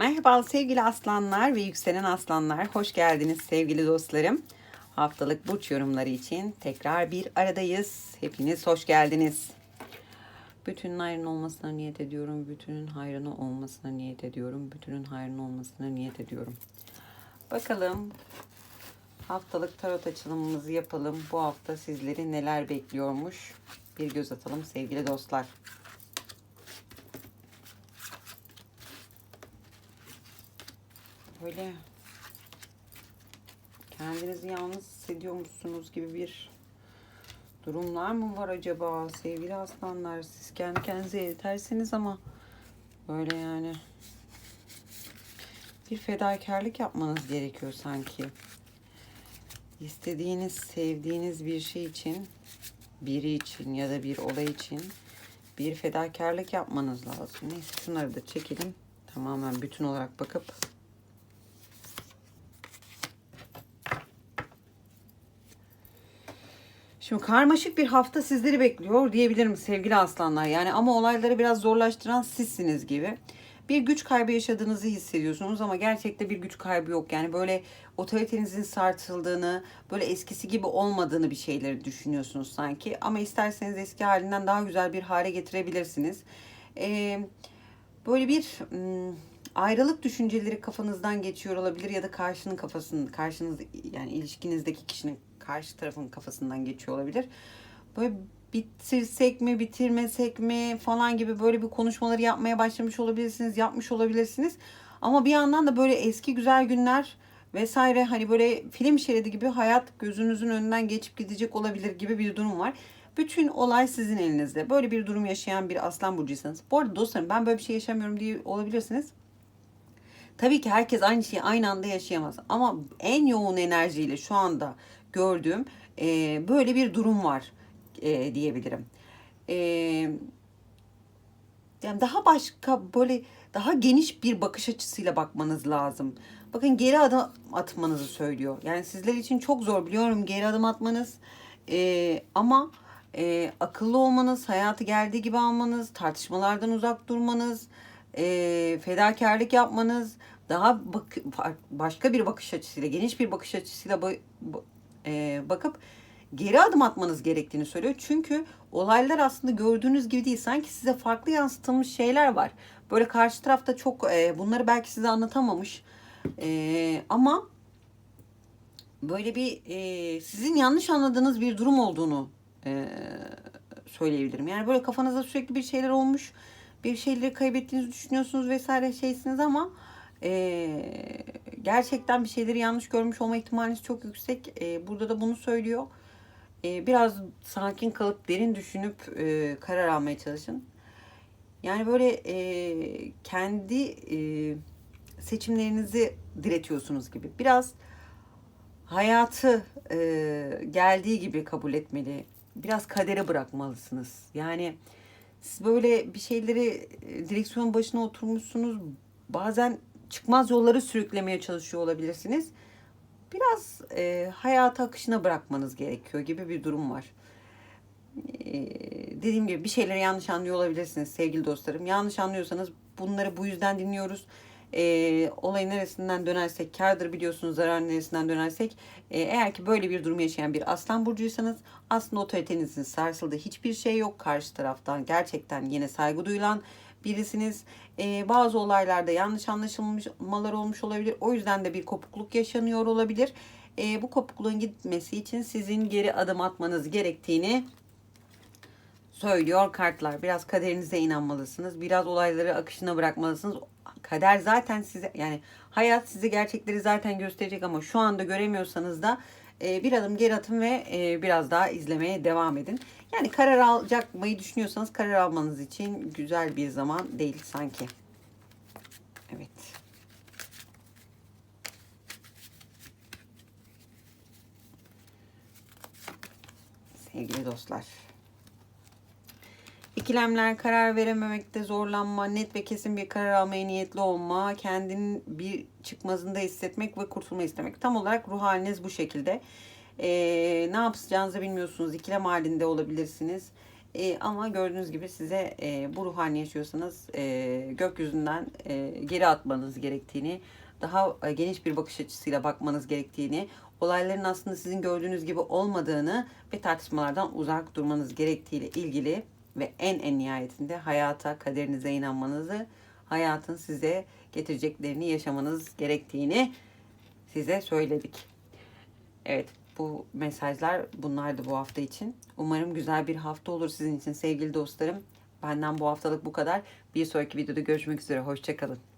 Merhaba sevgili aslanlar ve yükselen aslanlar. Hoş geldiniz sevgili dostlarım. Haftalık burç yorumları için tekrar bir aradayız. Hepiniz hoş geldiniz. Bütünün hayrına olmasına niyet ediyorum. Bütünün hayrına olmasına niyet ediyorum. Bütünün hayrına olmasına niyet ediyorum. Bakalım haftalık tarot açılımımızı yapalım. Bu hafta sizleri neler bekliyormuş? Bir göz atalım sevgili dostlar. Böyle kendinizi yalnız hissediyor musunuz gibi bir durumlar mı var acaba sevgili aslanlar? Siz kendi kendinize yetersiniz ama böyle yani bir fedakarlık yapmanız gerekiyor sanki. İstediğiniz, sevdiğiniz bir şey için, biri için ya da bir olay için bir fedakarlık yapmanız lazım. Neyse şunları da çekelim. Tamamen bütün olarak bakıp Şimdi karmaşık bir hafta sizleri bekliyor diyebilirim sevgili aslanlar. Yani ama olayları biraz zorlaştıran sizsiniz gibi. Bir güç kaybı yaşadığınızı hissediyorsunuz ama gerçekte bir güç kaybı yok. Yani böyle otoritenizin sarsıldığını, böyle eskisi gibi olmadığını bir şeyleri düşünüyorsunuz sanki. Ama isterseniz eski halinden daha güzel bir hale getirebilirsiniz. Ee, böyle bir ım, ayrılık düşünceleri kafanızdan geçiyor olabilir ya da karşının kafasının, karşınız yani ilişkinizdeki kişinin karşı tarafın kafasından geçiyor olabilir. Böyle bitirsek mi bitirmesek mi falan gibi böyle bir konuşmaları yapmaya başlamış olabilirsiniz, yapmış olabilirsiniz. Ama bir yandan da böyle eski güzel günler vesaire hani böyle film şeridi gibi hayat gözünüzün önünden geçip gidecek olabilir gibi bir durum var. Bütün olay sizin elinizde. Böyle bir durum yaşayan bir aslan burcuysanız. Bu arada dostlarım ben böyle bir şey yaşamıyorum diye olabilirsiniz. Tabii ki herkes aynı şeyi aynı anda yaşayamaz. Ama en yoğun enerjiyle şu anda gördüğüm e, böyle bir durum var e, diyebilirim. E, yani daha başka böyle daha geniş bir bakış açısıyla bakmanız lazım. Bakın geri adım atmanızı söylüyor. Yani sizler için çok zor biliyorum geri adım atmanız. E, ama e, akıllı olmanız, hayatı geldiği gibi almanız, tartışmalardan uzak durmanız, e, fedakarlık yapmanız, daha bak, başka bir bakış açısıyla, geniş bir bakış açısıyla ba, e, bakıp geri adım atmanız gerektiğini söylüyor. Çünkü olaylar aslında gördüğünüz gibi değil. Sanki size farklı yansıtılmış şeyler var. Böyle karşı tarafta çok e, bunları belki size anlatamamış. E, ama böyle bir e, sizin yanlış anladığınız bir durum olduğunu e, söyleyebilirim. Yani böyle kafanızda sürekli bir şeyler olmuş. Bir şeyleri kaybettiğinizi düşünüyorsunuz vesaire şeysiniz ama e, gerçekten bir şeyleri yanlış görmüş olma ihtimaliniz çok yüksek. E, burada da bunu söylüyor. E, biraz sakin kalıp derin düşünüp e, karar almaya çalışın. Yani böyle e, kendi e, seçimlerinizi diretiyorsunuz gibi. Biraz hayatı e, geldiği gibi kabul etmeli. Biraz kadere bırakmalısınız. Yani siz böyle bir şeyleri direksiyon başına oturmuşsunuz. Bazen çıkmaz yolları sürüklemeye çalışıyor olabilirsiniz. Biraz e, hayata akışına bırakmanız gerekiyor gibi bir durum var. E, dediğim gibi bir şeyleri yanlış anlıyor olabilirsiniz sevgili dostlarım. Yanlış anlıyorsanız bunları bu yüzden dinliyoruz. E, olayın neresinden dönersek kardır biliyorsunuz zarar neresinden dönersek. E, eğer ki böyle bir durum yaşayan bir aslan burcuysanız aslında otoritenizin sarsıldığı hiçbir şey yok. Karşı taraftan gerçekten yine saygı duyulan birisiniz. Ee, bazı olaylarda yanlış anlaşılmalar olmuş olabilir. O yüzden de bir kopukluk yaşanıyor olabilir. Ee, bu kopukluğun gitmesi için sizin geri adım atmanız gerektiğini söylüyor kartlar. Biraz kaderinize inanmalısınız. Biraz olayları akışına bırakmalısınız. Kader zaten size yani hayat size gerçekleri zaten gösterecek ama şu anda göremiyorsanız da e, bir adım geri atın ve e, biraz daha izlemeye devam edin. Yani karar alacak mıyı düşünüyorsanız karar almanız için güzel bir zaman değil sanki. Evet. Sevgili dostlar. İkilemler, karar verememekte zorlanma, net ve kesin bir karar almaya niyetli olma, kendinin bir çıkmazında hissetmek ve kurtulma istemek. Tam olarak ruh haliniz bu şekilde. Ee, ne yapacağınızı bilmiyorsunuz. İkilem halinde olabilirsiniz. E, ama gördüğünüz gibi size e, bu ruh halini yaşıyorsanız e, gökyüzünden e, geri atmanız gerektiğini, daha e, geniş bir bakış açısıyla bakmanız gerektiğini, olayların aslında sizin gördüğünüz gibi olmadığını ve tartışmalardan uzak durmanız gerektiğiyle ilgili ve en en nihayetinde hayata, kaderinize inanmanızı, hayatın size getireceklerini yaşamanız gerektiğini size söyledik. Evet bu mesajlar bunlardı bu hafta için. Umarım güzel bir hafta olur sizin için sevgili dostlarım. Benden bu haftalık bu kadar. Bir sonraki videoda görüşmek üzere. Hoşçakalın.